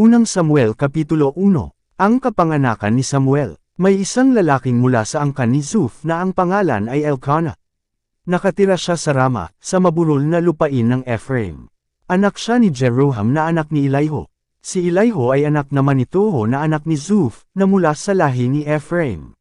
Unang Samuel Kapitulo 1 Ang kapanganakan ni Samuel May isang lalaking mula sa angkan ni Zuf na ang pangalan ay Elkanah. Nakatira siya sa Rama, sa maburol na lupain ng Ephraim. Anak siya ni Jeroham na anak ni Eliho. Si Eliho ay anak naman ni Toho na anak ni Zuf, na mula sa lahi ni Ephraim.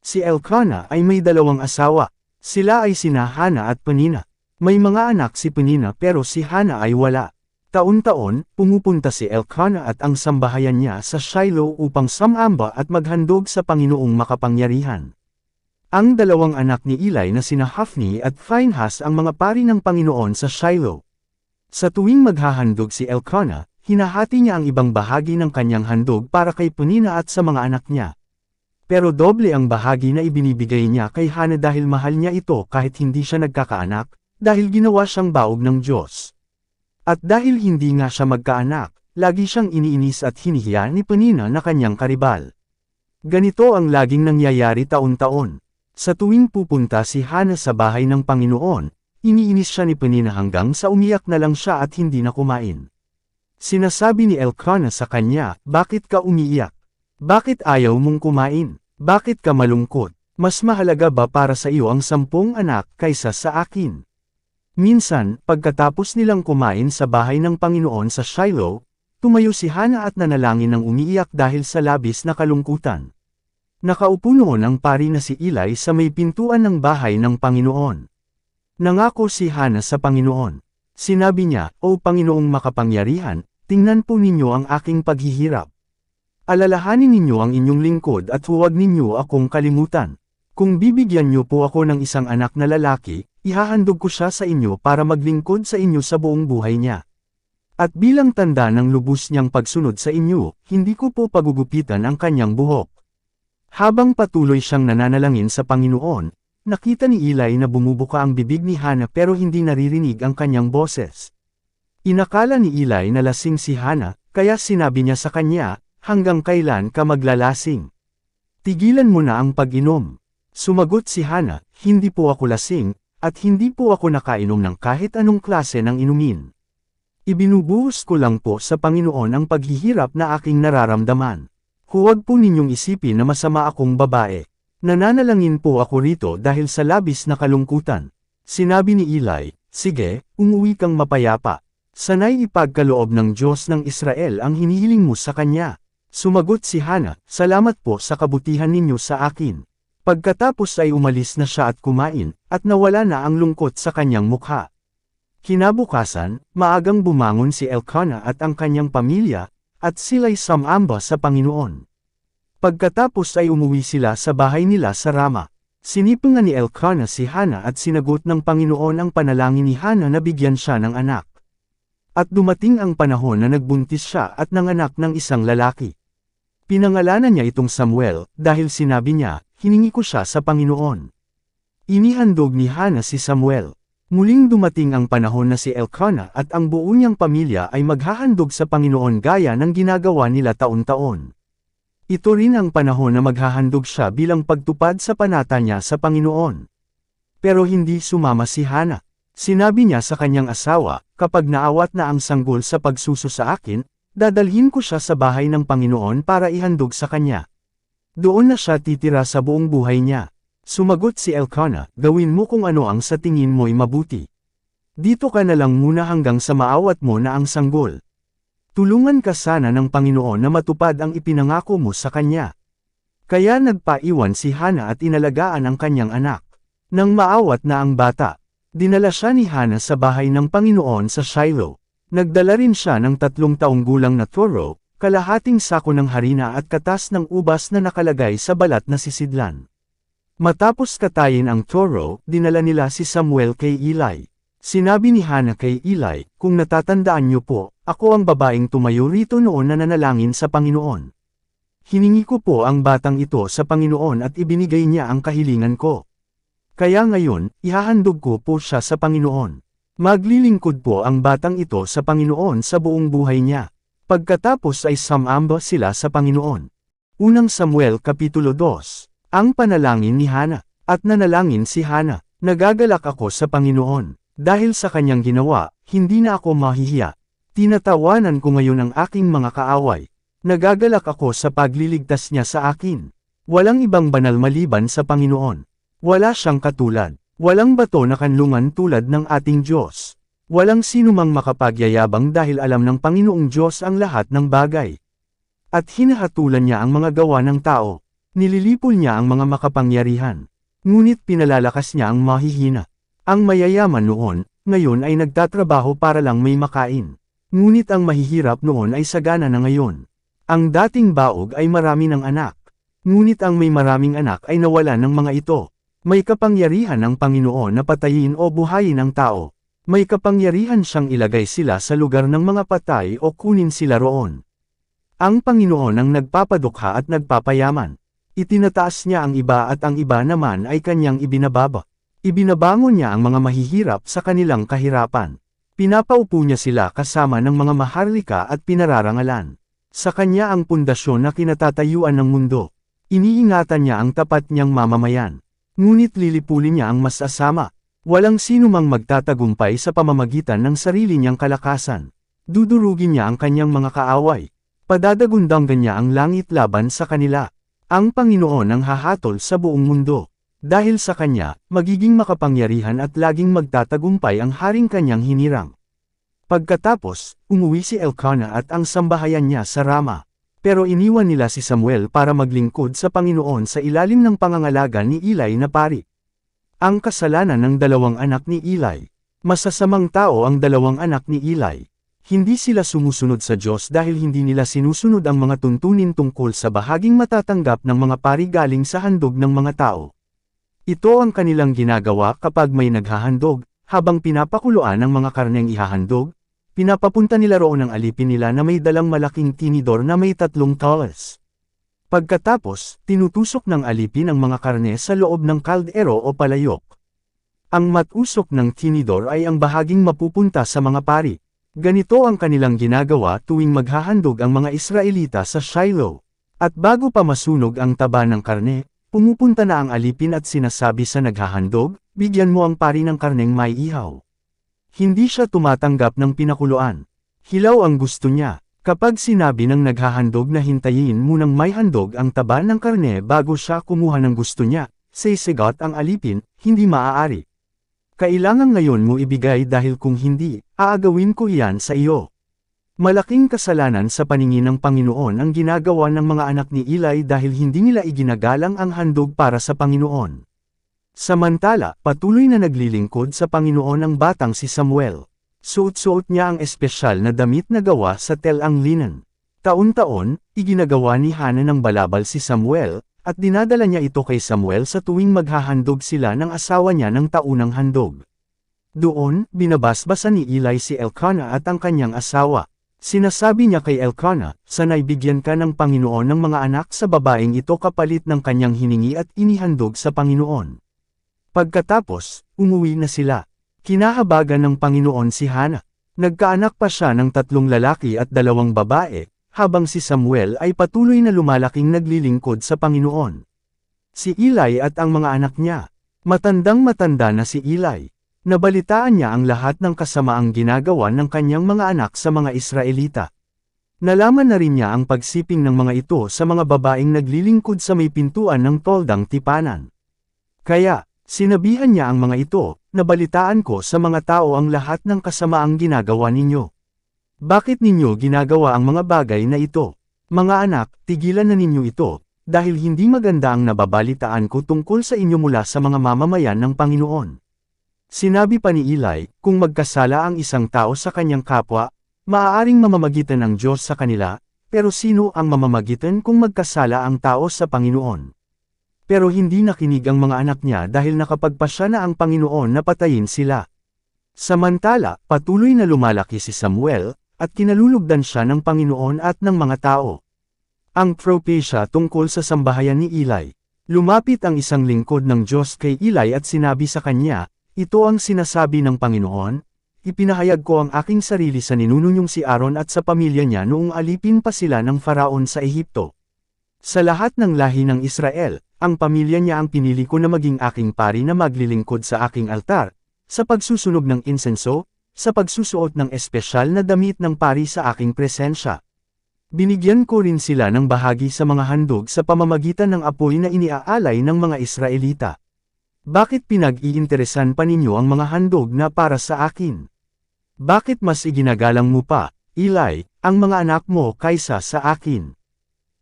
Si Elkanah ay may dalawang asawa. Sila ay sina Hana at Penina. May mga anak si Penina pero si Hana ay wala. Taon-taon, pumupunta si Elkanah at ang sambahayan niya sa Shiloh upang samamba at maghandog sa Panginoong makapangyarihan. Ang dalawang anak ni Eli na sina Hafni at Phinehas ang mga pari ng Panginoon sa Shiloh. Sa tuwing maghahandog si Elkanah, hinahati niya ang ibang bahagi ng kanyang handog para kay Penina at sa mga anak niya. Pero doble ang bahagi na ibinibigay niya kay Hana dahil mahal niya ito kahit hindi siya nagkakaanak, dahil ginawa siyang baog ng Diyos. At dahil hindi nga siya magkaanak, lagi siyang iniinis at hinihiya ni Penina na kanyang karibal. Ganito ang laging nangyayari taon-taon. Sa tuwing pupunta si Hana sa bahay ng Panginoon, iniinis siya ni Penina hanggang sa umiyak na lang siya at hindi na kumain. Sinasabi ni Elkanah sa kanya, bakit ka umiiyak? Bakit ayaw mong kumain? Bakit ka malungkot? Mas mahalaga ba para sa iyo ang sampung anak kaysa sa akin? Minsan, pagkatapos nilang kumain sa bahay ng Panginoon sa Shiloh, tumayo si Hana at nanalangin ng umiiyak dahil sa labis na kalungkutan. Nakaupo noon ang pari na si Eli sa may pintuan ng bahay ng Panginoon. Nangako si Hana sa Panginoon. Sinabi niya, O Panginoong makapangyarihan, tingnan po ninyo ang aking paghihirap. Alalahanin ninyo ang inyong lingkod at huwag ninyo akong kalimutan. Kung bibigyan niyo po ako ng isang anak na lalaki, ihahandog ko siya sa inyo para maglingkod sa inyo sa buong buhay niya. At bilang tanda ng lubos niyang pagsunod sa inyo, hindi ko po pagugupitan ang kanyang buhok. Habang patuloy siyang nananalangin sa Panginoon, nakita ni Eli na bumubuka ang bibig ni Hana pero hindi naririnig ang kanyang boses. Inakala ni Eli na lasing si Hana, kaya sinabi niya sa kanya, hanggang kailan ka maglalasing? Tigilan mo na ang pag-inom. Sumagot si Hana, hindi po ako lasing, at hindi po ako nakainom ng kahit anong klase ng inumin. Ibinubuhos ko lang po sa Panginoon ang paghihirap na aking nararamdaman. Huwag po ninyong isipin na masama akong babae. Nananalangin po ako rito dahil sa labis na kalungkutan. Sinabi ni Eli, Sige, umuwi kang mapayapa. Sanay ipagkaloob ng Diyos ng Israel ang hinihiling mo sa kanya. Sumagot si Hana, Salamat po sa kabutihan ninyo sa akin. Pagkatapos ay umalis na siya at kumain, at nawala na ang lungkot sa kanyang mukha. Kinabukasan, maagang bumangon si Elkanah at ang kanyang pamilya, at sila'y samamba sa Panginoon. Pagkatapos ay umuwi sila sa bahay nila sa Rama. Sinipungan ni Elkanah si Hana at sinagot ng Panginoon ang panalangin ni Hana na bigyan siya ng anak. At dumating ang panahon na nagbuntis siya at nanganak ng isang lalaki. Pinangalanan niya itong Samuel, dahil sinabi niya, hiningi ko siya sa Panginoon. Inihandog ni Hana si Samuel. Muling dumating ang panahon na si Elkanah at ang buo niyang pamilya ay maghahandog sa Panginoon gaya ng ginagawa nila taon-taon. Ito rin ang panahon na maghahandog siya bilang pagtupad sa panata niya sa Panginoon. Pero hindi sumama si Hana. Sinabi niya sa kanyang asawa, kapag naawat na ang sanggol sa pagsuso sa akin, dadalhin ko siya sa bahay ng Panginoon para ihandog sa kanya. Doon na siya titira sa buong buhay niya. Sumagot si Elkanah, gawin mo kung ano ang sa tingin mo'y mabuti. Dito ka na lang muna hanggang sa maawat mo na ang sanggol. Tulungan ka sana ng Panginoon na matupad ang ipinangako mo sa kanya. Kaya nagpaiwan si Hana at inalagaan ang kanyang anak. Nang maawat na ang bata, dinala siya ni Hana sa bahay ng Panginoon sa Shiloh. Nagdala rin siya ng tatlong taong gulang na toro, kalahating sako ng harina at katas ng ubas na nakalagay sa balat na sisidlan. Matapos katayin ang toro, dinala nila si Samuel kay Eli. Sinabi ni Hana kay Eli, kung natatandaan niyo po, ako ang babaeng tumayo rito noon na nanalangin sa Panginoon. Hiningi ko po ang batang ito sa Panginoon at ibinigay niya ang kahilingan ko. Kaya ngayon, ihahandog ko po siya sa Panginoon. Maglilingkod po ang batang ito sa Panginoon sa buong buhay niya. Pagkatapos ay samamba sila sa Panginoon. Unang Samuel Kapitulo 2 ang panalangin ni Hana, at nanalangin si Hana, nagagalak ako sa Panginoon. Dahil sa kanyang ginawa, hindi na ako mahihiya. Tinatawanan ko ngayon ang aking mga kaaway. Nagagalak ako sa pagliligtas niya sa akin. Walang ibang banal maliban sa Panginoon. Wala siyang katulad. Walang bato na kanlungan tulad ng ating Diyos. Walang sinumang makapagyayabang dahil alam ng Panginoong Diyos ang lahat ng bagay. At hinahatulan niya ang mga gawa ng tao. Nililipol niya ang mga makapangyarihan. Ngunit pinalalakas niya ang mahihina. Ang mayayaman noon, ngayon ay nagtatrabaho para lang may makain. Ngunit ang mahihirap noon ay sagana na ngayon. Ang dating baog ay marami ng anak. Ngunit ang may maraming anak ay nawala ng mga ito. May kapangyarihan ng Panginoon na patayin o buhayin ang tao. May kapangyarihan siyang ilagay sila sa lugar ng mga patay o kunin sila roon. Ang Panginoon ang nagpapadukha at nagpapayaman. Itinataas niya ang iba at ang iba naman ay kanyang ibinababa. Ibinabangon niya ang mga mahihirap sa kanilang kahirapan. Pinapaupo niya sila kasama ng mga maharlika at pinararangalan. Sa kanya ang pundasyon na kinatatayuan ng mundo. Iniingatan niya ang tapat niyang mamamayan. Ngunit lilipulin niya ang mas asama. Walang sino mang magtatagumpay sa pamamagitan ng sarili niyang kalakasan. Dudurugin niya ang kanyang mga kaaway. Padadagundanggan niya ang langit laban sa kanila. Ang Panginoon ang hahatol sa buong mundo. Dahil sa kanya, magiging makapangyarihan at laging magtatagumpay ang haring kanyang hinirang. Pagkatapos, umuwi si Elkanah at ang sambahayan niya sa Rama. Pero iniwan nila si Samuel para maglingkod sa Panginoon sa ilalim ng pangangalaga ni Eli na pari. Ang kasalanan ng dalawang anak ni Eli. Masasamang tao ang dalawang anak ni Eli. Hindi sila sumusunod sa Diyos dahil hindi nila sinusunod ang mga tuntunin tungkol sa bahaging matatanggap ng mga pari galing sa handog ng mga tao. Ito ang kanilang ginagawa kapag may naghahandog, habang pinapakuluan ang mga karneng ihahandog, pinapapunta nila roon ang alipin nila na may dalang malaking tinidor na may tatlong towels. Pagkatapos, tinutusok ng alipin ang mga karne sa loob ng kaldero o palayok. Ang matusok ng tinidor ay ang bahaging mapupunta sa mga pari. Ganito ang kanilang ginagawa tuwing maghahandog ang mga Israelita sa Shiloh. At bago pa masunog ang taba ng karne, Pumupunta na ang alipin at sinasabi sa naghahandog, bigyan mo ang pari ng karneng may ihaw. Hindi siya tumatanggap ng pinakuluan. Hilaw ang gusto niya. Kapag sinabi ng naghahandog na hintayin munang may handog ang taba ng karne bago siya kumuha ng gusto niya, sisigot ang alipin, hindi maaari. Kailangan ngayon mo ibigay dahil kung hindi, aagawin ko iyan sa iyo. Malaking kasalanan sa paningin ng Panginoon ang ginagawa ng mga anak ni Eli dahil hindi nila iginagalang ang handog para sa Panginoon. Samantala, patuloy na naglilingkod sa Panginoon ang batang si Samuel. Suot-suot niya ang espesyal na damit na gawa sa telang linen. Taon-taon, iginagawa ni Hana ng balabal si Samuel, at dinadala niya ito kay Samuel sa tuwing maghahandog sila ng asawa niya ng taunang handog. Doon, binabasbasan ni Eli si Elkanah at ang kanyang asawa. Sinasabi niya kay Elkanah, sanay bigyan ka ng Panginoon ng mga anak sa babaeng ito kapalit ng kanyang hiningi at inihandog sa Panginoon. Pagkatapos, umuwi na sila. Kinahabagan ng Panginoon si Hana. Nagkaanak pa siya ng tatlong lalaki at dalawang babae, habang si Samuel ay patuloy na lumalaking naglilingkod sa Panginoon. Si Eli at ang mga anak niya. Matandang matanda na si Eli. Nabalitaan niya ang lahat ng kasamaang ginagawa ng kanyang mga anak sa mga Israelita. Nalaman na rin niya ang pagsiping ng mga ito sa mga babaeng naglilingkod sa may pintuan ng toldang tipanan. Kaya, sinabihan niya ang mga ito, nabalitaan ko sa mga tao ang lahat ng kasamaang ginagawa ninyo. Bakit ninyo ginagawa ang mga bagay na ito? Mga anak, tigilan na ninyo ito, dahil hindi maganda ang nababalitaan ko tungkol sa inyo mula sa mga mamamayan ng Panginoon. Sinabi pa ni Eli, kung magkasala ang isang tao sa kanyang kapwa, maaaring mamamagitan ng Diyos sa kanila, pero sino ang mamamagitan kung magkasala ang tao sa Panginoon? Pero hindi nakinig ang mga anak niya dahil nakapagpasya na ang Panginoon na patayin sila. Samantala, patuloy na lumalaki si Samuel, at kinalulugdan siya ng Panginoon at ng mga tao. Ang propesya tungkol sa sambahayan ni Eli. Lumapit ang isang lingkod ng Diyos kay Eli at sinabi sa kanya, ito ang sinasabi ng Panginoon, ipinahayag ko ang aking sarili sa ninununyong si Aaron at sa pamilya niya noong alipin pa sila ng Faraon sa Ehipto. Sa lahat ng lahi ng Israel, ang pamilya niya ang pinili ko na maging aking pari na maglilingkod sa aking altar, sa pagsusunog ng insenso, sa pagsusuot ng espesyal na damit ng pari sa aking presensya. Binigyan ko rin sila ng bahagi sa mga handog sa pamamagitan ng apoy na iniaalay ng mga Israelita. Bakit pinag-iinteresan pa ninyo ang mga handog na para sa akin? Bakit mas iginagalang mo pa, Eli, ang mga anak mo kaysa sa akin?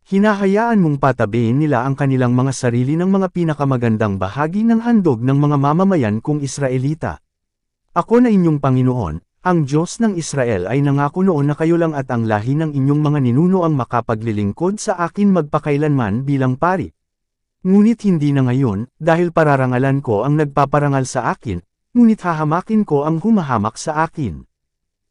Hinahayaan mong patabihin nila ang kanilang mga sarili ng mga pinakamagandang bahagi ng handog ng mga mamamayan kong Israelita. Ako na inyong Panginoon, ang Diyos ng Israel ay nangako noon na kayo lang at ang lahi ng inyong mga ninuno ang makapaglilingkod sa akin magpakailanman bilang pari. Ngunit hindi na ngayon, dahil pararangalan ko ang nagpaparangal sa akin, ngunit hahamakin ko ang humahamak sa akin.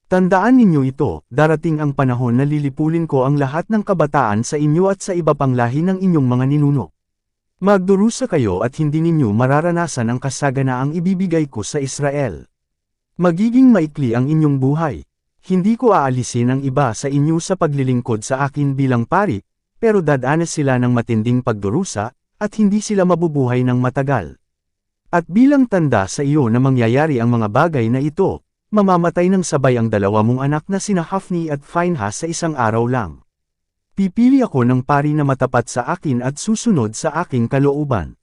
Tandaan ninyo ito, darating ang panahon na lilipulin ko ang lahat ng kabataan sa inyo at sa iba pang lahi ng inyong mga ninuno. Magdurusa kayo at hindi ninyo mararanasan ang kasaganaang ibibigay ko sa Israel. Magiging maikli ang inyong buhay. Hindi ko aalisin ang iba sa inyo sa paglilingkod sa akin bilang pari, pero dadanas sila ng matinding pagdurusa, at hindi sila mabubuhay ng matagal. At bilang tanda sa iyo na mangyayari ang mga bagay na ito, Mamamatay ng sabay ang dalawa mong anak na sina Hafni at Phinehas sa isang araw lang. Pipili ako ng pari na matapat sa akin at susunod sa aking kalooban.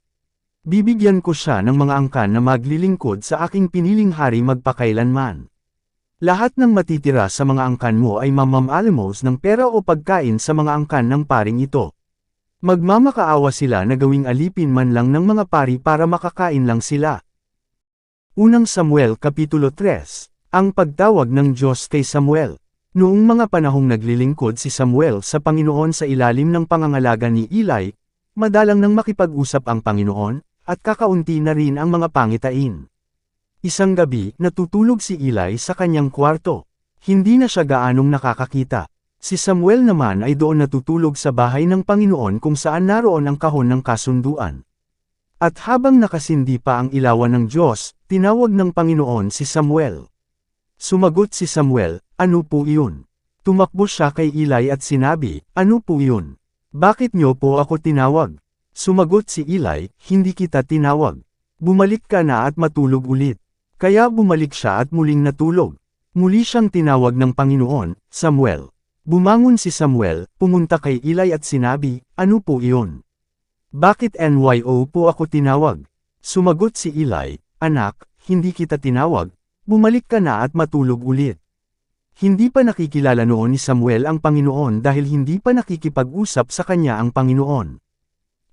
Bibigyan ko siya ng mga angkan na maglilingkod sa aking piniling hari magpakailanman. Lahat ng matitira sa mga angkan mo ay mamamalimos ng pera o pagkain sa mga angkan ng paring ito. Magmamakaawa sila na gawing alipin man lang ng mga pari para makakain lang sila. Unang Samuel Kapitulo 3 ang pagtawag ng Diyos kay Samuel. Noong mga panahong naglilingkod si Samuel sa Panginoon sa ilalim ng pangangalaga ni Eli, madalang nang makipag-usap ang Panginoon, at kakaunti na rin ang mga pangitain. Isang gabi, natutulog si Eli sa kanyang kwarto. Hindi na siya gaanong nakakakita. Si Samuel naman ay doon natutulog sa bahay ng Panginoon kung saan naroon ang kahon ng kasunduan. At habang nakasindi pa ang ilawan ng Diyos, tinawag ng Panginoon si Samuel. Sumagot si Samuel, ano po iyon? Tumakbo siya kay Eli at sinabi, ano po iyon? Bakit niyo po ako tinawag? Sumagot si Eli, hindi kita tinawag. Bumalik ka na at matulog ulit. Kaya bumalik siya at muling natulog. Muli siyang tinawag ng Panginoon, Samuel. Bumangon si Samuel, pumunta kay Eli at sinabi, ano po iyon? Bakit NYO po ako tinawag? Sumagot si Eli, anak, hindi kita tinawag, Bumalik ka na at matulog ulit. Hindi pa nakikilala noon ni Samuel ang Panginoon dahil hindi pa nakikipag-usap sa kanya ang Panginoon.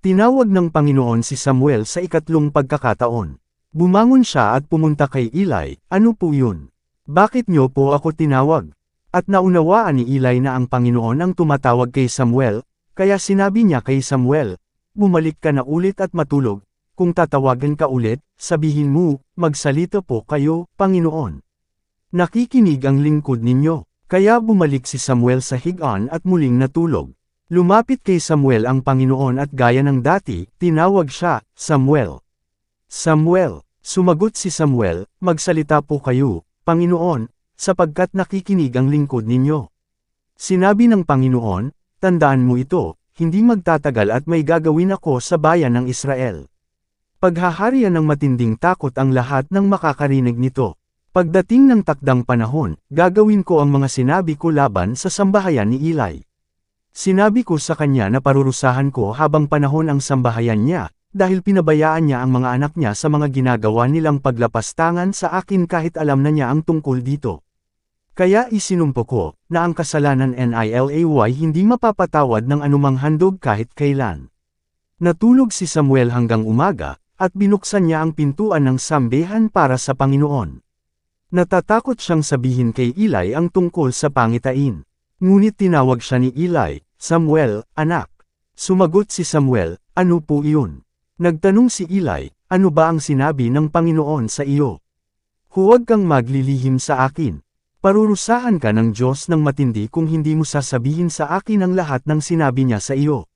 Tinawag ng Panginoon si Samuel sa ikatlong pagkakataon. Bumangon siya at pumunta kay Eli, ano po yun? Bakit niyo po ako tinawag? At naunawaan ni Eli na ang Panginoon ang tumatawag kay Samuel, kaya sinabi niya kay Samuel, bumalik ka na ulit at matulog, kung tatawagan ka ulit, sabihin mo, magsalita po kayo, Panginoon. Nakikinig ang lingkod ninyo, kaya bumalik si Samuel sa higaan at muling natulog. Lumapit kay Samuel ang Panginoon at gaya ng dati, tinawag siya, Samuel. Samuel, sumagot si Samuel, magsalita po kayo, Panginoon, sapagkat nakikinig ang lingkod ninyo. Sinabi ng Panginoon, tandaan mo ito, hindi magtatagal at may gagawin ako sa bayan ng Israel. Paghaharian ng matinding takot ang lahat ng makakarinig nito. Pagdating ng takdang panahon, gagawin ko ang mga sinabi ko laban sa sambahayan ni Eli. Sinabi ko sa kanya na parurusahan ko habang panahon ang sambahayan niya, dahil pinabayaan niya ang mga anak niya sa mga ginagawa nilang paglapastangan sa akin kahit alam na niya ang tungkol dito. Kaya isinumpo ko, na ang kasalanan NILAY hindi mapapatawad ng anumang handog kahit kailan. Natulog si Samuel hanggang umaga, at binuksan niya ang pintuan ng sambehan para sa Panginoon. Natatakot siyang sabihin kay Eli ang tungkol sa pangitain. Ngunit tinawag siya ni Eli, Samuel, anak. Sumagot si Samuel, ano po iyon? Nagtanong si Eli, ano ba ang sinabi ng Panginoon sa iyo? Huwag kang maglilihim sa akin. Parurusahan ka ng Diyos ng matindi kung hindi mo sasabihin sa akin ang lahat ng sinabi niya sa iyo.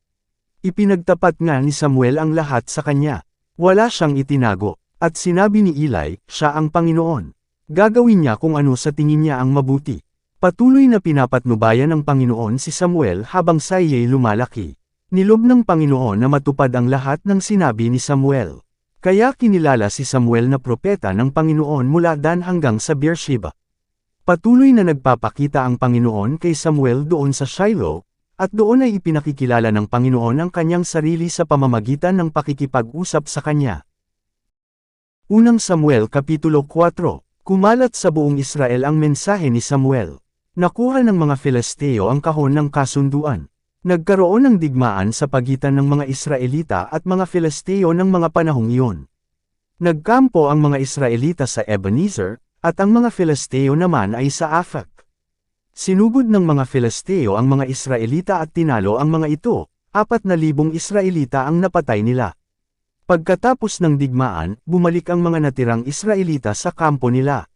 Ipinagtapat nga ni Samuel ang lahat sa kanya. Wala siyang itinago, at sinabi ni Eli, siya ang Panginoon. Gagawin niya kung ano sa tingin niya ang mabuti. Patuloy na pinapatnubayan ng Panginoon si Samuel habang sa iya'y lumalaki. Nilob ng Panginoon na matupad ang lahat ng sinabi ni Samuel. Kaya kinilala si Samuel na propeta ng Panginoon mula Dan hanggang sa Beersheba. Patuloy na nagpapakita ang Panginoon kay Samuel doon sa Shiloh, at doon ay ipinakikilala ng Panginoon ang kanyang sarili sa pamamagitan ng pakikipag-usap sa kanya. Unang Samuel Kapitulo 4 Kumalat sa buong Israel ang mensahe ni Samuel. Nakuha ng mga Filisteo ang kahon ng kasunduan. Nagkaroon ng digmaan sa pagitan ng mga Israelita at mga Filisteo ng mga panahong iyon. Nagkampo ang mga Israelita sa Ebenezer, at ang mga Filisteo naman ay sa Afak. Sinugod ng mga Filisteo ang mga Israelita at tinalo ang mga ito, apat na libong Israelita ang napatay nila. Pagkatapos ng digmaan, bumalik ang mga natirang Israelita sa kampo nila.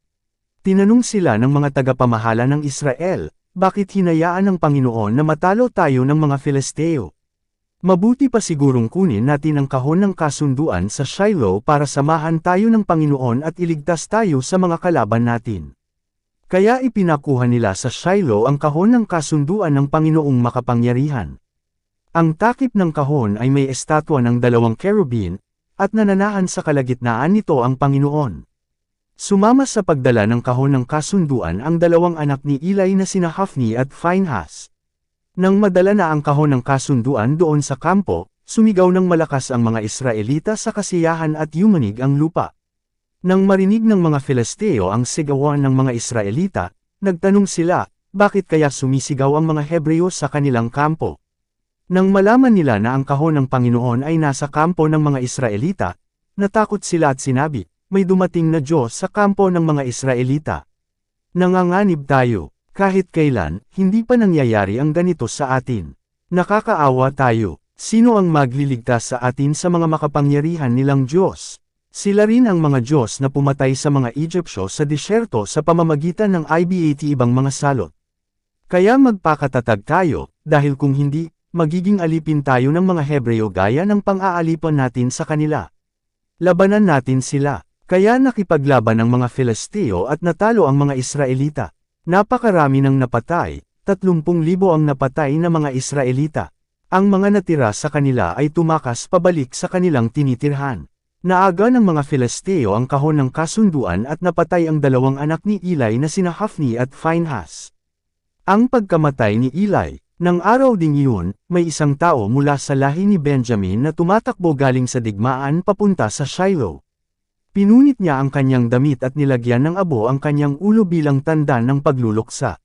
Tinanong sila ng mga tagapamahala ng Israel, bakit hinayaan ng Panginoon na matalo tayo ng mga Filisteo? Mabuti pa sigurong kunin natin ang kahon ng kasunduan sa Shiloh para samahan tayo ng Panginoon at iligtas tayo sa mga kalaban natin. Kaya ipinakuha nila sa Shiloh ang kahon ng kasunduan ng Panginoong makapangyarihan. Ang takip ng kahon ay may estatwa ng dalawang kerubin, at nananahan sa kalagitnaan nito ang Panginoon. Sumama sa pagdala ng kahon ng kasunduan ang dalawang anak ni Eli na sina Hafni at Phinehas. Nang madala na ang kahon ng kasunduan doon sa kampo, sumigaw ng malakas ang mga Israelita sa kasiyahan at yumanig ang lupa. Nang marinig ng mga Filisteo ang sigawan ng mga Israelita, nagtanong sila, bakit kaya sumisigaw ang mga Hebreo sa kanilang kampo? Nang malaman nila na ang kahon ng Panginoon ay nasa kampo ng mga Israelita, natakot sila at sinabi, may dumating na Diyos sa kampo ng mga Israelita. Nanganganib tayo, kahit kailan, hindi pa nangyayari ang ganito sa atin. Nakakaawa tayo, sino ang magliligtas sa atin sa mga makapangyarihan nilang Diyos? Sila rin ang mga Diyos na pumatay sa mga Egyptyo sa disyerto sa pamamagitan ng IBAT ibang mga salot. Kaya magpakatatag tayo, dahil kung hindi, magiging alipin tayo ng mga Hebreo gaya ng pang-aalipan natin sa kanila. Labanan natin sila, kaya nakipaglaban ang mga Filisteo at natalo ang mga Israelita. Napakarami ng napatay, 30,000 ang napatay na mga Israelita. Ang mga natira sa kanila ay tumakas pabalik sa kanilang tinitirhan. Naaga ng mga Filisteo ang kahon ng kasunduan at napatay ang dalawang anak ni Eli na sina Hafni at Phinehas. Ang pagkamatay ni Eli, nang araw ding iyon, may isang tao mula sa lahi ni Benjamin na tumatakbo galing sa digmaan papunta sa Shiloh. Pinunit niya ang kanyang damit at nilagyan ng abo ang kanyang ulo bilang tanda ng pagluluksa.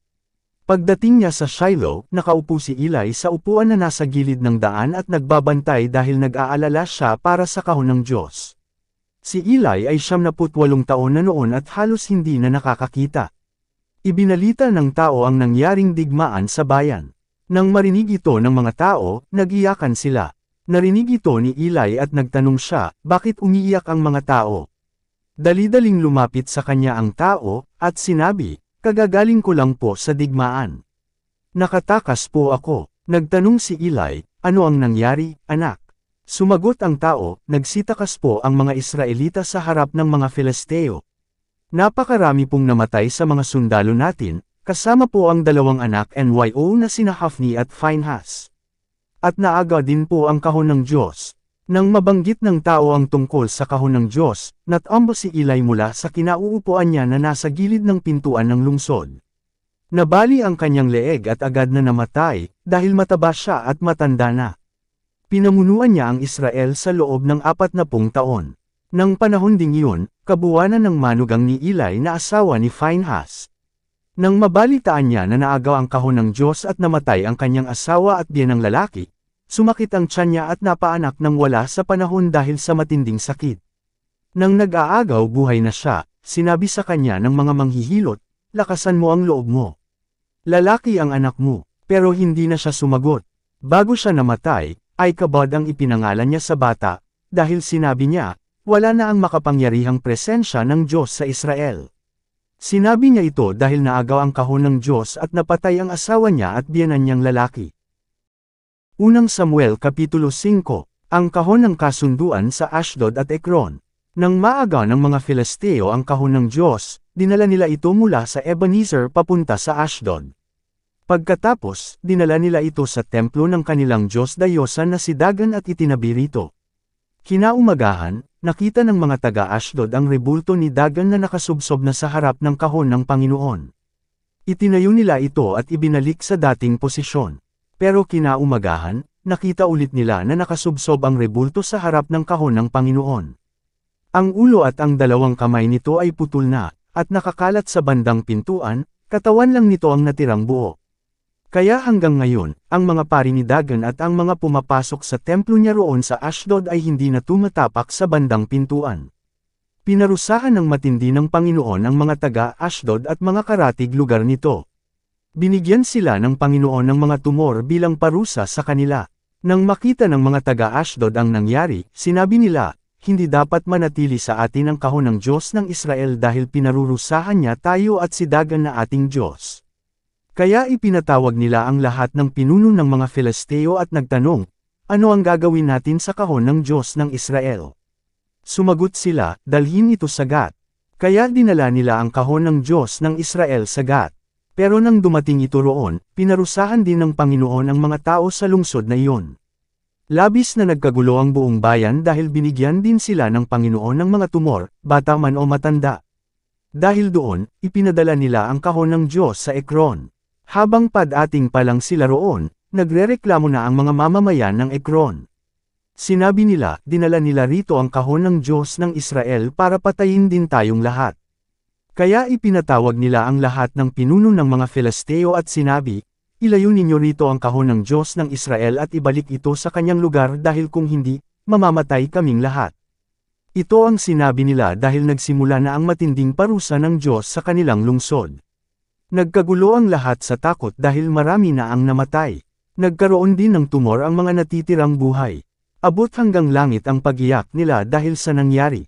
Pagdating niya sa Shiloh, nakaupo si Eli sa upuan na nasa gilid ng daan at nagbabantay dahil nag-aalala siya para sa kahon ng Diyos. Si Eli ay siyam na putwalong taon na noon at halos hindi na nakakakita. Ibinalita ng tao ang nangyaring digmaan sa bayan. Nang marinig ito ng mga tao, nagiyakan sila. Narinig ito ni Eli at nagtanong siya, bakit umiiyak ang mga tao? Dali-daling lumapit sa kanya ang tao, at sinabi, kagagaling ko lang po sa digmaan. Nakatakas po ako, nagtanong si Eli, ano ang nangyari, anak? Sumagot ang tao, nagsitakas po ang mga Israelita sa harap ng mga Filisteo. Napakarami pong namatay sa mga sundalo natin, kasama po ang dalawang anak NYO na sina Hafni at Phinehas. At naaga din po ang kahon ng Diyos, nang mabanggit ng tao ang tungkol sa kahon ng Diyos, natambo si Eli mula sa kinauupuan niya na nasa gilid ng pintuan ng lungsod. Nabali ang kanyang leeg at agad na namatay, dahil mataba siya at matanda na. Pinamunuan niya ang Israel sa loob ng apat na pung taon. Nang panahon ding iyon, kabuwanan ng manugang ni Eli na asawa ni Phinehas. Nang mabalitaan niya na naagaw ang kahon ng Diyos at namatay ang kanyang asawa at biyanang lalaki, Sumakit ang tiyan niya at napaanak ng wala sa panahon dahil sa matinding sakit. Nang nag-aagaw buhay na siya, sinabi sa kanya ng mga manghihilot, lakasan mo ang loob mo. Lalaki ang anak mo, pero hindi na siya sumagot. Bago siya namatay, ay kabad ang ipinangalan niya sa bata, dahil sinabi niya, wala na ang makapangyarihang presensya ng Diyos sa Israel. Sinabi niya ito dahil naagaw ang kahon ng Diyos at napatay ang asawa niya at biyanan niyang lalaki. Unang Samuel Kapitulo 5, ang kahon ng kasunduan sa Ashdod at Ekron. Nang maaga ng mga Filisteo ang kahon ng Diyos, dinala nila ito mula sa Ebenezer papunta sa Ashdod. Pagkatapos, dinala nila ito sa templo ng kanilang Diyos Dayosan na si Dagan at itinabi rito. Kinaumagahan, nakita ng mga taga-Ashdod ang rebulto ni Dagan na nakasubsob na sa harap ng kahon ng Panginoon. Itinayo nila ito at ibinalik sa dating posisyon. Pero kinaumagahan, nakita ulit nila na nakasubsob ang rebulto sa harap ng kahon ng Panginoon. Ang ulo at ang dalawang kamay nito ay putol na, at nakakalat sa bandang pintuan, katawan lang nito ang natirang buo. Kaya hanggang ngayon, ang mga pari ni Dagon at ang mga pumapasok sa templo niya roon sa Ashdod ay hindi na tumatapak sa bandang pintuan. Pinarusahan ng matindi ng Panginoon ang mga taga-Ashdod at mga karatig lugar nito. Binigyan sila ng Panginoon ng mga tumor bilang parusa sa kanila. Nang makita ng mga taga-Ashdod ang nangyari, sinabi nila, hindi dapat manatili sa atin ang kahon ng Diyos ng Israel dahil pinarurusahan niya tayo at si Dagan na ating Diyos. Kaya ipinatawag nila ang lahat ng pinuno ng mga Filisteo at nagtanong, ano ang gagawin natin sa kahon ng Diyos ng Israel? Sumagot sila, dalhin ito sa Gat. Kaya dinala nila ang kahon ng Diyos ng Israel sa Gat. Pero nang dumating ito roon, pinarusahan din ng Panginoon ang mga tao sa lungsod na iyon. Labis na nagkagulo ang buong bayan dahil binigyan din sila ng Panginoon ng mga tumor, bata man o matanda. Dahil doon, ipinadala nila ang kahon ng Diyos sa Ekron. Habang padating pa lang sila roon, nagrereklamo na ang mga mamamayan ng Ekron. Sinabi nila, dinala nila rito ang kahon ng Diyos ng Israel para patayin din tayong lahat. Kaya ipinatawag nila ang lahat ng pinuno ng mga Filisteo at sinabi, Ilayo ninyo rito ang kahon ng Diyos ng Israel at ibalik ito sa kanyang lugar dahil kung hindi, mamamatay kaming lahat. Ito ang sinabi nila dahil nagsimula na ang matinding parusa ng Diyos sa kanilang lungsod. Nagkagulo ang lahat sa takot dahil marami na ang namatay. Nagkaroon din ng tumor ang mga natitirang buhay. Abot hanggang langit ang pagiyak nila dahil sa nangyari.